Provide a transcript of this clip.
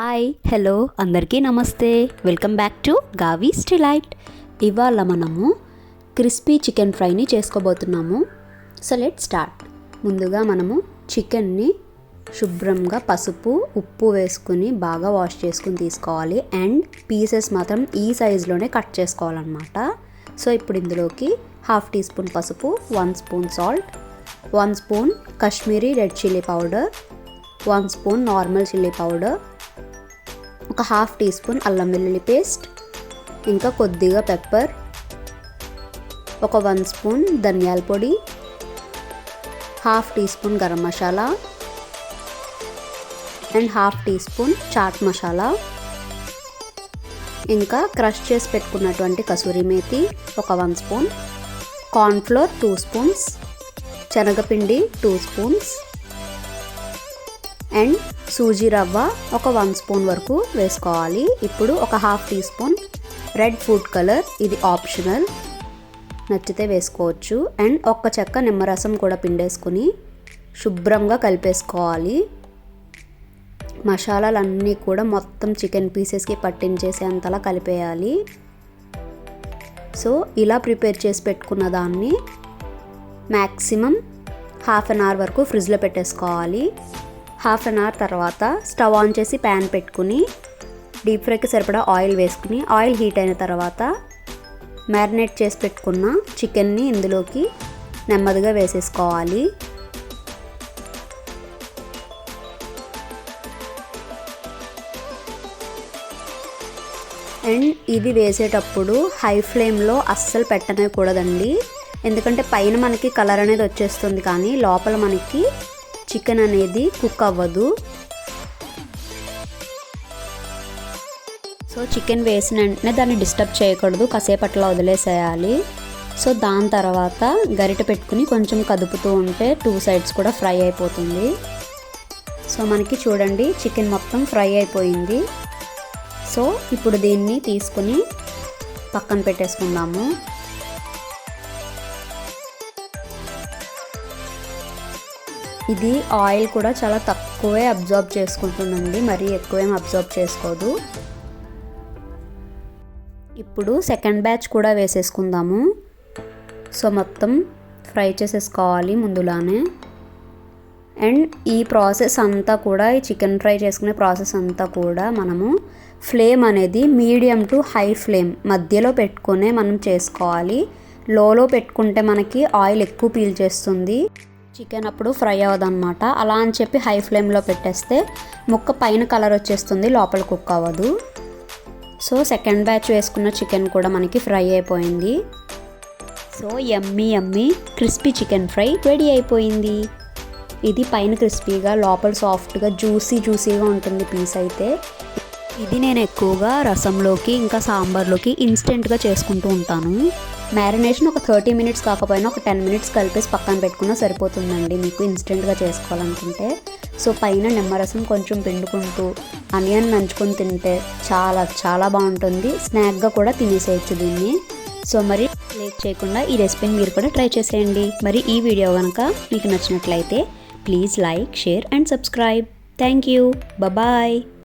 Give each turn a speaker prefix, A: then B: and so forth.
A: Hi hello అందరికీ నమస్తే. Welcome back to గావీ స్టిలైట్ ఇవాళ మనము క్రిస్పీ చికెన్ ఫ్రైని చేసుకోబోతున్నాము. So let start. ముందుగా మనము చికెన్ని శుభ్రంగా పసుపు ఉప్పు వేసుకుని బాగా వాష్ చేసుకుని తీసుకోవాలి. అండ్ పీసెస్ మాత్రం ఈ సైజులోనే కట్ చేసుకోవాలన్నమాట. సో ఇప్పుడు ఇందులోకి హాఫ్ టీ స్పూన్ పసుపు one spoon salt one spoon Kashmiri red chilli powder one spoon normal chilli powder ఒక హాఫ్ టీ స్పూన్ అల్లం వెల్లుల్లి పేస్ట్ ఇంకా కొద్దిగా పెప్పర్ ఒక వన్ స్పూన్ ధనియాల పొడి half teaspoon garam masala and half teaspoon chaat masala. ఇంకా క్రష్ చేసి పెట్టుకున్నటువంటి కసూరి మేతి ఒక one spoon cornflour two spoons శనగపిండి two spoons and suji rava ఒక వన్ స్పూన్ వరకు వేసుకోవాలి. ఇప్పుడు ఒక half teaspoon red food colour ఇది ఆప్షనల్. నచ్చితే వేసుకోవచ్చు. అండ్ ఒక్క చెక్క నిమ్మరసం కూడా పిండేసుకుని శుభ్రంగా కలిపేసుకోవాలి. మసాలాలన్నీ కూడా మొత్తం చికెన్ పీసెస్కి పట్టించేసేంతలా కలిపేయాలి. సో ఇలా ప్రిపేర్ చేసి పెట్టుకున్న దాన్ని మ్యాక్సిమం హాఫ్ అన్ అవర్ వరకు ఫ్రిడ్జ్లో పెట్టేసుకోవాలి. హాఫ్ అన్ అవర్ తర్వాత స్టవ్ ఆన్ చేసి ప్యాన్ పెట్టుకుని డీప్ ఫ్రైకి సరిపడా ఆయిల్ వేసుకుని ఆయిల్ హీట్ అయిన తర్వాత మ్యారినేట్ చేసి పెట్టుకున్న చికెన్ని ఇందులోకి నెమ్మదిగా వేసేసుకోవాలి. అండ్ ఇది వేసేటప్పుడు హై ఫ్లేమ్లో అస్సలు పెట్టనేకూడదండి. ఎందుకంటే పైన మనకి కలర్ అనేది వచ్చేస్తుంది కానీ లోపల మనకి చికెన్ అనేది కుక్ అవ్వదు. సో చికెన్ వేసిన వెంటనే దాన్ని డిస్టర్బ్ చేయకూడదు కాసేపు అట్లా వదిలేసేయాలి. సో దాని తర్వాత గరిట పెట్టుకుని కొంచెం కదుపుతూ ఉంటే టూ సైడ్స్ కూడా ఫ్రై అయిపోతుంది. సో మనకి చూడండి చికెన్ మొత్తం ఫ్రై అయిపోయింది. సో ఇప్పుడు దీన్ని తీసుకుని పక్కన పెట్టేసుకుందాము. ఇది ఆయిల్ కూడా చాలా తక్కువే అబ్జార్బ్ చేసుకుంటుందండి మరీ ఎక్కువేం అబ్జార్బ్ చేసుకోదు. ఇప్పుడు సెకండ్ బ్యాచ్ కూడా వేసేసుకుందాము. సో మొత్తం ఫ్రై చేసేసుకోవాలి ముందులానే. అండ్ ఈ ప్రాసెస్ అంతా కూడా ఈ చికెన్ ఫ్రై చేసుకునే ప్రాసెస్ అంతా కూడా మనము ఫ్లేమ్ అనేది మీడియం టు హై ఫ్లేమ్ మధ్యలో పెట్టుకునే మనం చేసుకోవాలి. లోలో పెట్టుకుంటే మనకి ఆయిల్ ఎక్కువ పీల్ చేస్తుంది. చికెన్ అప్పుడు ఫ్రై అవ్వదన్నమాట. అలా అని చెప్పి హై ఫ్లేమ్లో పెట్టేస్తే ముక్క పైన కలర్ వచ్చేస్తుంది లోపల కుక్ అవ్వదు. సో సెకండ్ బ్యాచ్ వేసుకున్న చికెన్ కూడా మనకి ఫ్రై అయిపోయింది. So yummy yummy crispy chicken fry ready అయిపోయింది. ఇది పైన క్రిస్పీగా లోపల సాఫ్ట్గా జ్యూసీ జ్యూసీగా ఉంటుంది పీస్ అయితే. ఇది నేను ఎక్కువగా రసంలోకి ఇంకా సాంబార్లోకి ఇన్స్టెంట్గా చేసుకుంటూ ఉంటాను. మ్యారినేషన్ ఒక థర్టీ మినిట్స్ కాకపోయినా ఒక టెన్ మినిట్స్ కలిపేసి పక్కన పెట్టుకున్నా సరిపోతుందండి. మీకు ఇన్స్టెంట్గా చేసుకోవాలనుకుంటే. సో పైన నిమ్మరసం కొంచెం పిండుకుంటూ అనియన్ నంచుకొని తింటే చాలా చాలా బాగుంటుంది. స్నాక్గా కూడా తినేసేయచ్చు దీన్ని. సో మరి లేట్ చేయకుండా ఈ రెసిపీని మీరు కూడా ట్రై చేసేయండి. మరి ఈ వీడియో కనుక మీకు నచ్చినట్లయితే please like share and subscribe. Thank you. Bye